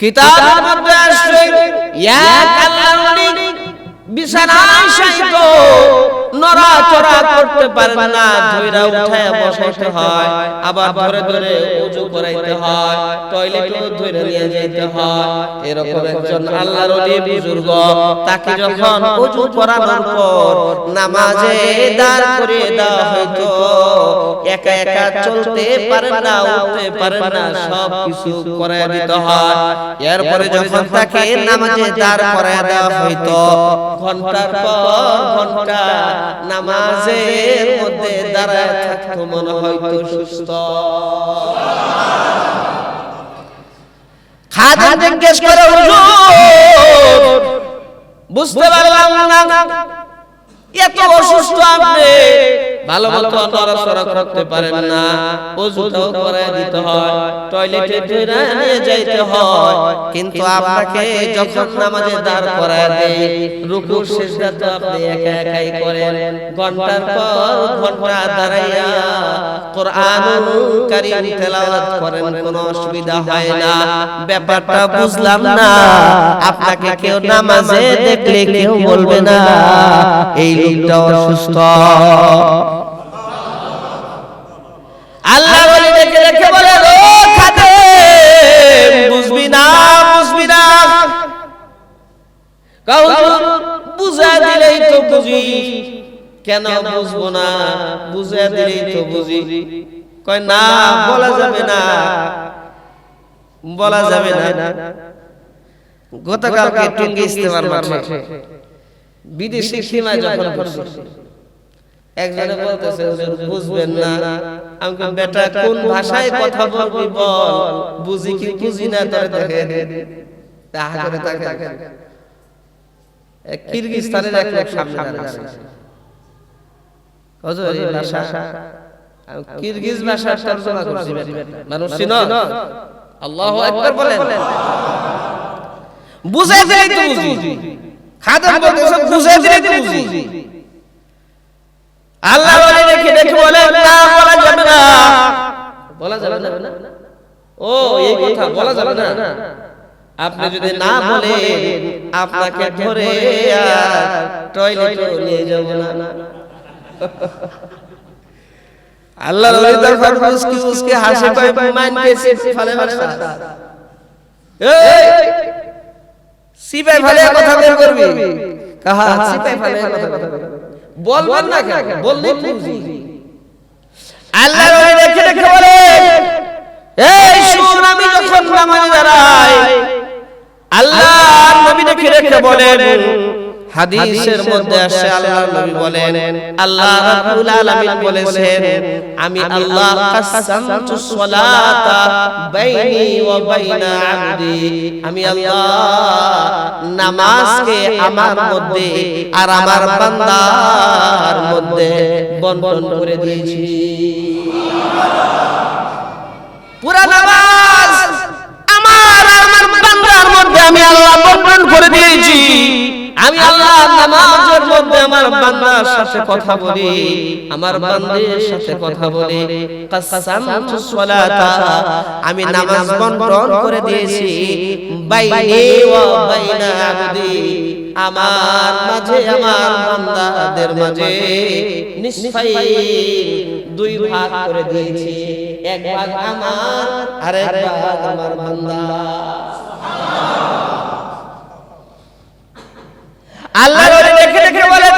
কিতাবের মধ্যে আসবে। এক আল্লাহর বিছানায় শায়িত। নড়াচড়া করতে পারেন না ধইরা উঠায় বসাইতে হয়। আবার ধরে ধরে ওযু করাইতে হয়। টয়লেটও ধরে নিয়ে যেতে হয়। এরকম একজন আল্লাহর ওলি বুজুর্গ। তাকে যখন ওযু করানোর পর নামাজে দাঁড় করে দেওয়া হয়তো একা একা চলতে পারেন না উঠতে পারেন না সব কিছু করায় দিতে হয়। এরপরে যখন তাকে নামাজে দাঁড় করায় দেওয়া হইতো ঘণ্টার পর ঘণ্টা নামাজের মধ্যে দাঁড়ায় থাকতো মনে হয়তো সুস্থ। খাদেম জিজ্ঞেস করে হুজুর বুঝতে পারলাম না এত অসুস্থ আপনি। ভালো মতো নড়াচড়া করতে পারেন না। ওযুটাও করায় দিতে হয়। টয়লেটে ধরে নিয়ে যাইতে হয়। কিন্তু আপনাকে যখন নামাজে দাঁড় করায় দেয় রুকু সিজদা তো আপনি একা একাই করেন। ঘণ্টার পর ঘণ্টা দাঁড়াইয়া কোরআনুল কারীম তেলাওয়াত করেন কোনো অসুবিধা হয় না। ব্যাপারটা বুঝলাম না। আপনাকে কেউ নামাজে দেখলে কেউ বলবে না। এই লোকটা অসুস্থ। বুঝি? কেন বুঝব না? বুঝা দিলেই তো বুঝি। কয় না বলা যাবে না। বলা যাবে না। গতকালকে টুঙ্গি ইস্তেমার মাঠে। বিদেশি সীমা যখন একজনে বলতেছে হুজুর বুঝবেন না। আমি কই, বেটা কোন ভাষায় কথা বলবি বল? বুঝি কি বুঝি না তোরে দেখে তাহা করে তাকে কিরগিজস্তানের এক লোক সামনে এই ভাষা কিরগিজ ভাষা তর্জমা করছি মানুষ চিনো আল্লাহু আকবার বলেন। বুঝাই দিলেই তো বুঝি। খাদেম বলতেছে বুঝাই দিলেই তো বুঝি। আল্লাহ বলে দেখে দেখে বলে না। বলা যাবে না? বলা যাবে না। ও এই কথা বলা যাবে না। আপনি যদি না বলে আপনাকে ধরে টয়লেটে নিয়ে যাব না। আল্লাহ ওই দরবার উসকি উসকি হাসে কয় মান কে সে ফালে বাসা এই! সিপাই ফালে কথা বের করবি কাহা? সিপাই ফালে কথা বলবেন না কেন? বুঝি। আল্লাহ ওই দেখে দেখে বলে এই শুন আমি যখন নামাজে দাঁড়াই আল্লাহ নবী দেখে দেখে বলেন হাদিসের মধ্যে আসে আল্লাহ নবী বলেন আল্লাহ রাব্বুল আলামিন বলেছেন আমি আল্লাহ কাসামতু সলাতা বাইনি ওয়া বাইনা আবদি। আমি আল্লাহ নামাজকে আমার মধ্যে আর আমার বান্দার মধ্যে বন্টন করে দিয়েছি। পুরা নামাজ বান্দার মধ্যে আমি আল্লাহ বন্টন করে দিয়েছি। আমি আল্লাহ নামাজের মধ্যে আমার বান্দার সাথে কথা বলি, আমার বান্দের সাথে কথা বলি। কাসামতু সালাতা আমি নামাজ বন্টন করে দিয়েছি। বাইনি ওয়া বাইনা আবদি, আমার মাঝে, আমার বান্দাদের মাঝে নিসফাই দুই ভাগ করে দিয়েছি। এক ভাগ আমার আর এক ভাগ আমার বান্দা। আল্লাহ দেখে দেখে বলে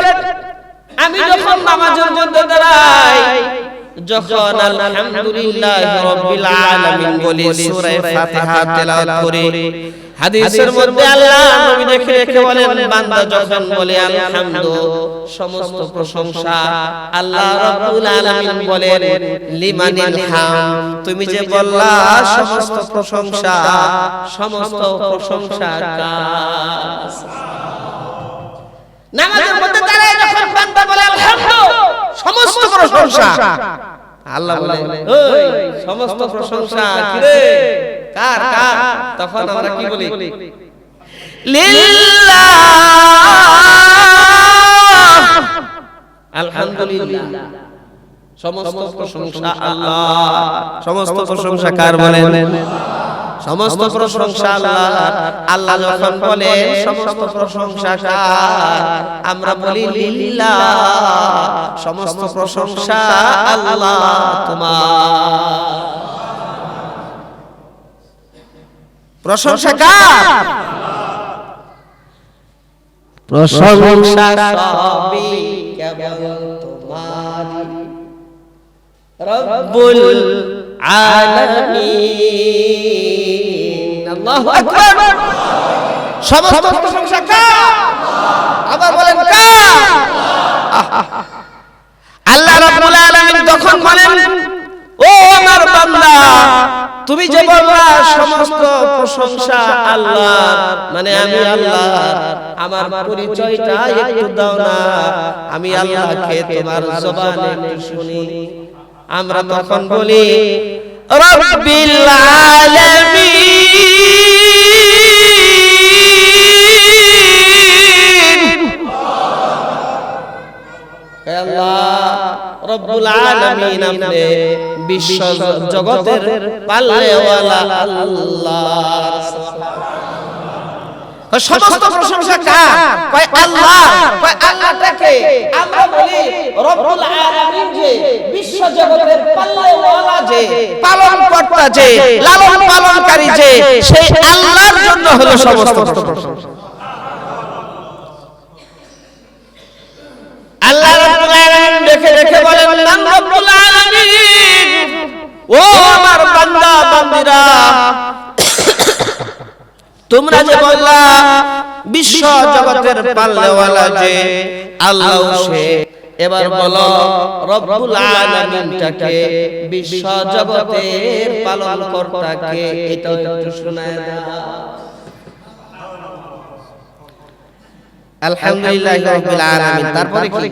আমি যখন নামাজের মধ্যে দাঁড়াই যখন আলহামদুলিল্লাহ রাব্বিল আলামিন বলি সূরা ফাতিহা তেলাওয়াত করি হাদিসের মধ্যে আল্লাহ নবী দেখে বলেন বান্দা যখন বলে আলহামদু সমস্ত প্রশংসা আল্লাহ রাব্বুল আলামিন বলেন লিমানিল হাম তুমি যে বললা সমস্ত প্রশংসা সমস্ত প্রশংসা কার নামাজের মধ্যে দাঁড়ায় যখন বান্দা বলে আলহামদু সমস্ত প্রশংসা। আল্লাহ বলে ওই সমস্ত প্রশংসা কিরে? কার কার? তখন আমরা কি বলি? আলহামদুলিল্লাহ। সমস্ত প্রশংসা আল্লাহ। সমস্ত প্রশংসা কার বলেন? সমস্ত প্রশংসা আল্লাহ। আল্লাহ যখন বলে সমস্ত প্রশংসা কার আমরা বলি লিল্লাহ। সমস্ত প্রশংসা আল্লাহ তোমার। প্রশংসা কার? প্রশংসা সবই কেবল তোমারই। রব্বুল আলামিন। আল্লাহু আকবার। সমস্ত প্রশংসা কার? আবার বলেন কার? আল্লাহ রাব্বুল আলামিন তখন বলেন ও আমার বান্দা তুমি যে বললা সমস্ত প্রশংসা আল্লাহ মানে আমি আল্লাহ আমার পরিচয়টা একটু দাও না আমি আল্লাহকে তোমার জবানে একটু শুনি। আমরা তখন বলি রব্বিল আলামিন বিশ্ব জগতের পাল্লেওয়ালা আল্লাহ। সমস্ত প্রশংসা কার? কয় আল্লাহ কয় আল্লাহটাকে? আমরা বলি রব্বুল আলামিন যে বিশ্ব জগতের পাল্লেওয়ালা যে পালন কর্তা যে লালন পালনকারী যে সেই আল্লাহর জন্য হলো সমস্ত প্রশংসা। আল্লাহ রাব্বুল আলামিন দেখে দেখে বলেন মান রাব্বুল আলামিন ও আমার বান্দা বান্দিরা তোমরা যে বললা বিশ্ব জগতের পাল্লেওয়ালা যে আল্লাহ সে। এবার বলো রব্বুল আলামিনটাকে বিশ্ব জগতের পালন কর্তাকে এটা একটু শোনায় দাও। আলহামদুলিল্লাহ রাব্বিল আলামিন। তারপরে কি?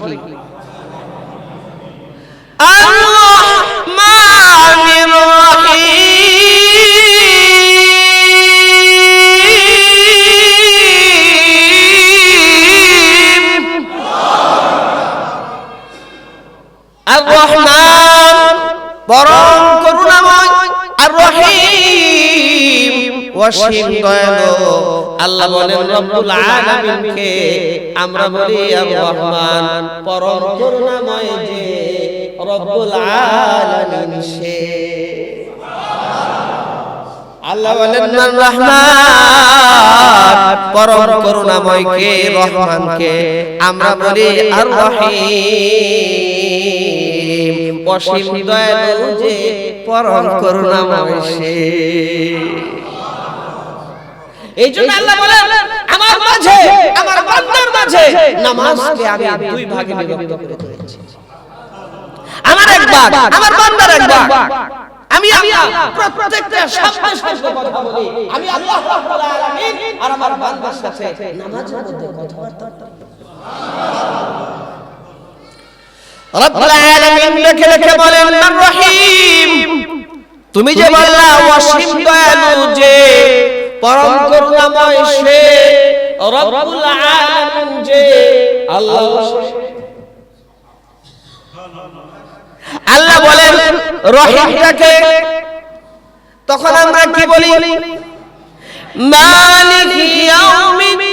আর-রহমানির আর-রহমান পরম করুণাময় আর-রহিম। অসীম দয়ালু আল্লাহ বলেন, রব্বুল আলামিনকে আমরা বলি আর রহমান পরম করুণাময় যে রব্বুল আলামিন সে। আল্লাহ বলেন মান রহমান পরম করুণাময় কে? রহমান কে আমরা বলি আর রহিম অসীম দয়ালু যে পরম করুণাময় সে। এই জন্য আল্লাহ বলেন আমার মাঝে আমার বান্দার মাঝে নামাজকে আমি দুই ভাগে বিভক্ত করে দিয়েছি আমার এক ভাগ আমার বান্দার এক ভাগ আমি প্রত্যেকটা শব্দে শব্দে কথা বলি। আমি আল্লাহ রাব্বুল আলামিন আর আমার বান্দার সাথে নামাজের মধ্যে কথাবার্তা রব্বুল বলেন, মান রহিম। তুমি যে বললা, অসীম দয়ালু যে, পরম করুণাময় সে, রব্বুল আলামিন যে, আল্লাহ আল্লাহ বলেন, রহিমটাকে তখন আমরা কি বলি? মালিক ইয়াউমিদ্দিন।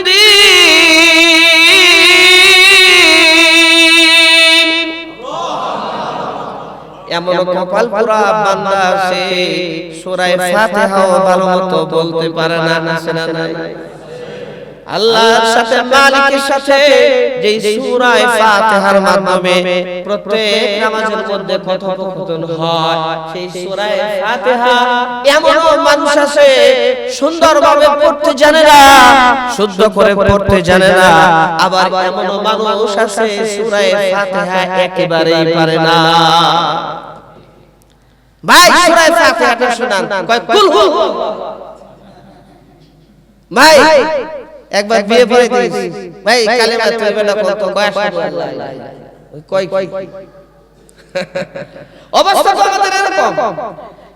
এমন কপাল পুরা বান্দা সূরা ফাতিহাও ভালো মতো বলতে পারে না না নাই। আল্লাহর সাথে মালিকের সাথে সূরা ফাতিহার মাধ্যমে প্রত্যেক নামাজের মধ্যে কথোপকথন হয়। সেই সূরা ফাতিহা এমন মানুষ আছে সুন্দরভাবে পড়তে জানে না শুদ্ধ করে পড়তে জানে না। আবার এমন মানুষ আছে সূরা ফাতিহা একেবারেই পারে না। ভাই সূরা ফাতিহাটা শুনান। কয় কুল হু ভাই একবার বিয়ে পড়ে দিস। ভাই কালেমা তুলবে না কত বয়স কয় কয় অবস্থা তো আমাদের এরকম।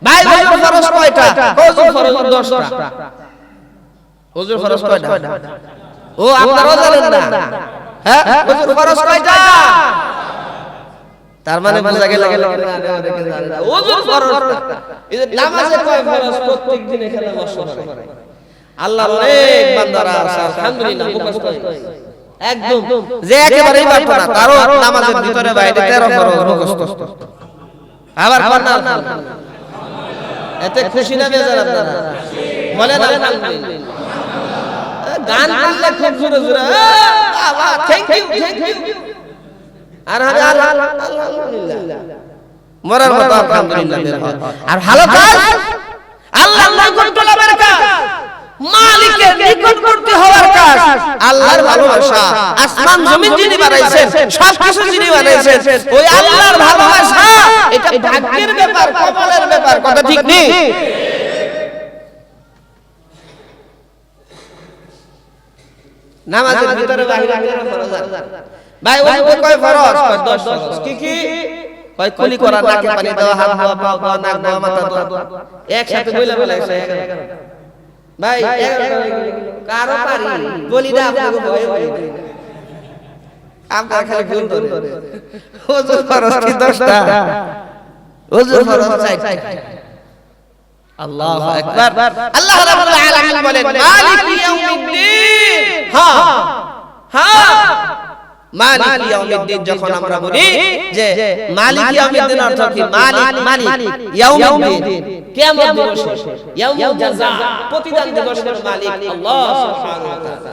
ভাই হুজুর ফরজ কয়টা? হুজুর ফরজ 10টা হুজুর ফরজ কয়টা? ও আপনারাও জানেন না। হ্যাঁ হুজুর ফরজ কয়টা? তার মানে বোঝা গেল ওজুর ফরজ এই যে নামাজে কয় ফরজ প্রত্যেক দিন এখানে বসা করে আল্লাহ অনেক বান্দারা আছে আলহামদুলিল্লাহ মুখস্থ হয়ে একদম যে একেবারেই পারতো না তারও নামাজের ভিতরে বাইরে তেরো ফরজ মুখস্থ আবার পার না এতে খুশি না বেজার আপনারা বলেন আলহামদুলিল্লাহ গান করলে খুব জোরে জোরে থ্যাংক ইউ থ্যাংক ইউ আর আরে আলহামদুলিল্লাহ। মরার মতো আলহামদুলিল্লাহ। বের হয়। আর ভালো কাজ? আল্লাহ নিকট গোলামের কাজ। মালিকের নিকটবর্তী হওয়ার কাজ। আল্লাহর ভালোবাসা। আসমান জমিন যিনি বানাইছেন সব কিছু যিনি বানাইছেন ওই আল্লাহর ভালোবাসা। এটা ভাগ্যের ব্যাপার কপালের ব্যাপার। কথা ঠিক নেই? নামাজের ভিতরে তেরো ফরজ। ভাই ওই কয় ফরজ? কয় দশ ফরজ? কি কি? কয় কুলি করা নাকে পানি দেওয়া হাত দেওয়া পা দেওয়া নাক দেওয়া মাথা দেওয়া। একসাথে বইলা বলে একসাথে ভাই কারও পারি বলি না আপনাকে ভয়ে ভয়ে আপনার খালি ভুল ধরে। ওজুর ফরজ কি দশটা? ওজুর ফরজ চারটা আল্লাহু আকবার। আল্লাহ রাব্বুল আলামিন বলেন মালিক ইয়াউমিদ্দিন। হ্যাঁ হ্যাঁ মালিক ইয়াউমিদ্দিন যখন আমরা বলি যে মালিক ইয়াউমিদ্দিন অর্থ কি? মালিক মালিক ইয়াউমিদ্দিন। কিয়ামত দিবস ইয়াউমুল জাযা প্রতিদান দিবসের মালিক আল্লাহ সুবহানাহু ওয়া তাআলা।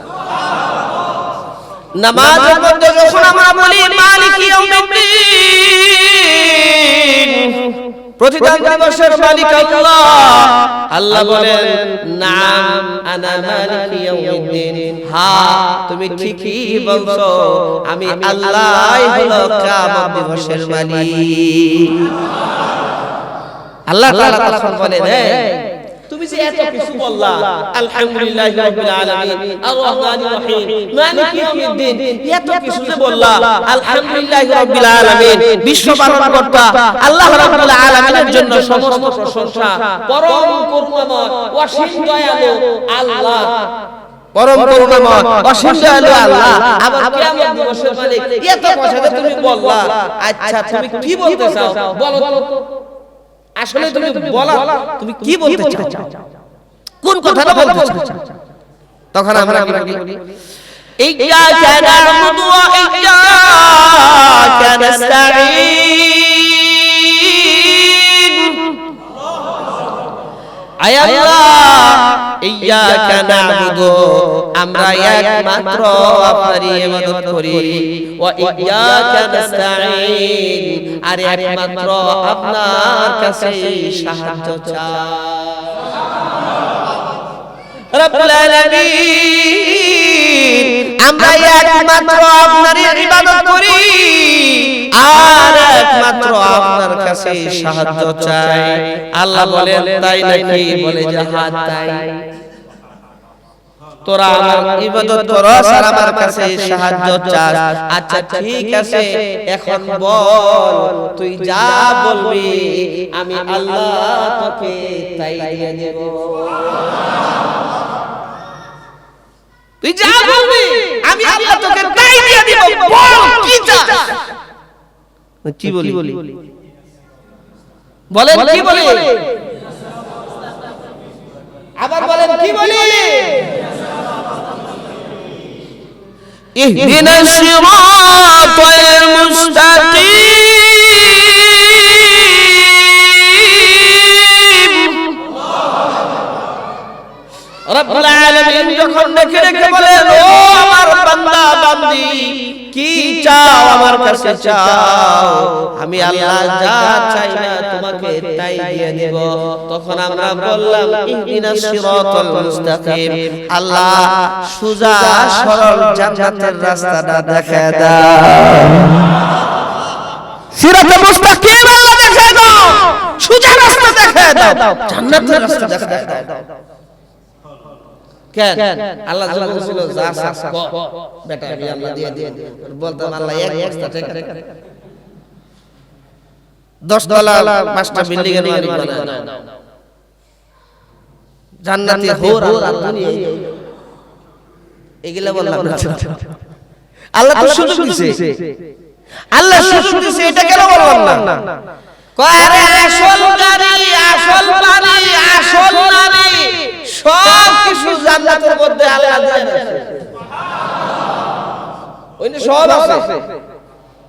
নামাজের মধ্যে যখন আমরা বলি মালিক ইয়াউমিদ্দিন প্রতিদান দিবসের মালিক আল্লাহ। আল্লাহ। বলেন নাম আনা মালিক ইয়াউমিদ্দিন। হ্যাঁ তুমি ঠিকই বলছো আমি আল্লাহই হলো কিয়ামত দিবসের মালিক। আল্লাহ তাআলা তখন বলেন যে এত কিছু বললা আলহামদুলিল্লাহ রাব্বিল আলামিন আর রহমানির রহিম মালিক ইয়াউমিদ্দিন এত কিছু যে বললা আলহামদুলিল্লাহ রাব্বিল আলামিন বিশ্ব পালন আল্লাহ রাব্বুল আলামিনের জন্য সমস্ত প্রশংসা পরম করুণাময় অসীম দয়ালু আল্লাহ পরম করুণাময় অসীম দয়ালু আল্লাহ আবার কিয়ামত দিবসের মালিক এত কথা তুমি বললা আচ্ছা তুমি কি বলতে চাও বলো তো আসলে তুমি বলা তুমি কি বলতে চাও? কোন কথাটা বলতে চাও? তখন আমরা আমরা কি বলি? ইয়্যাকা না'বুদু ওয়া ইয়্যাকা নাস্তাঈন আয় আল্লাহ ইয়্যাকা না'বুদু আমরা একমাত্র আপনারই ইবাদত করি। ওয়া ইয়্যাকা নাস্তাঈন। আর একমাত্র আপনার সাহায্য চাই। রব্বুল আলামিন। আমরা একমাত্র আপনারই ইবাদত করি। আর একমাত্র আপনার কাছে সাহায্য চাই। আল্লাহ বলেন তাই নাকি? বলে যে তাই। তোরা আমার ইবাদত করস আর আমার কাছে সাহায্য চাস। আচ্ছা ঠিক আছে এখন বল তুই যা বলবি আমি আল্লাহ তোকে তাই দিয়ে দেব। তুই যা বলবি আমি আল্লাহ তোকে তাই দিয়ে দেব। বল কি চাস কি বলি? বলেন কি বলি? আবার বলেন কি বলি? اهدنا الصراط المستقيم রব্বুল আলামিন যখন ডেকে ডেকে বলেন ও আমার বান্দা বান্দি কি চাও আমার কাছে চাও আমি আল্লাহ যা চাই না তোমাকে তাই দিয়ে দেব তখন আমরা বললাম ইহদিনাস সিরাতাল মুস্তাকিম আল্লাহ সুজা সরল জান্নাতের রাস্তাটা দেখায় দাও সিরাতাল মুস্তাকিম আল্লাহ দেখায় দাও সুজা রাস্তা দেখায় দাও জান্নাতের রাস্তা দেখায় দাও কেন আল্লাহ যখন বলছিল যা বেটা আমি আল্লাহ দিয়ে দিয়ে বলতাম আল্লাহ এক বস্তা টাকা দশ তলা পাঁচটা বিল্ডিং এর মালিক বানায় জান্নাতি হোর আল্লাহ। নিয়ে- এগুলা বললাম আল্লাহ তো সুযোগ দিছে। আল্লাহ সুযোগ দিছে এটা কেন বললাম না? কয় আরে আসল গাড়ি আসল বাড়ি আসল নারী। সব কিছু জান্নাতের মধ্যে আল্লাহ দিয়ে দিয়েছে। ওইটা সব আছে।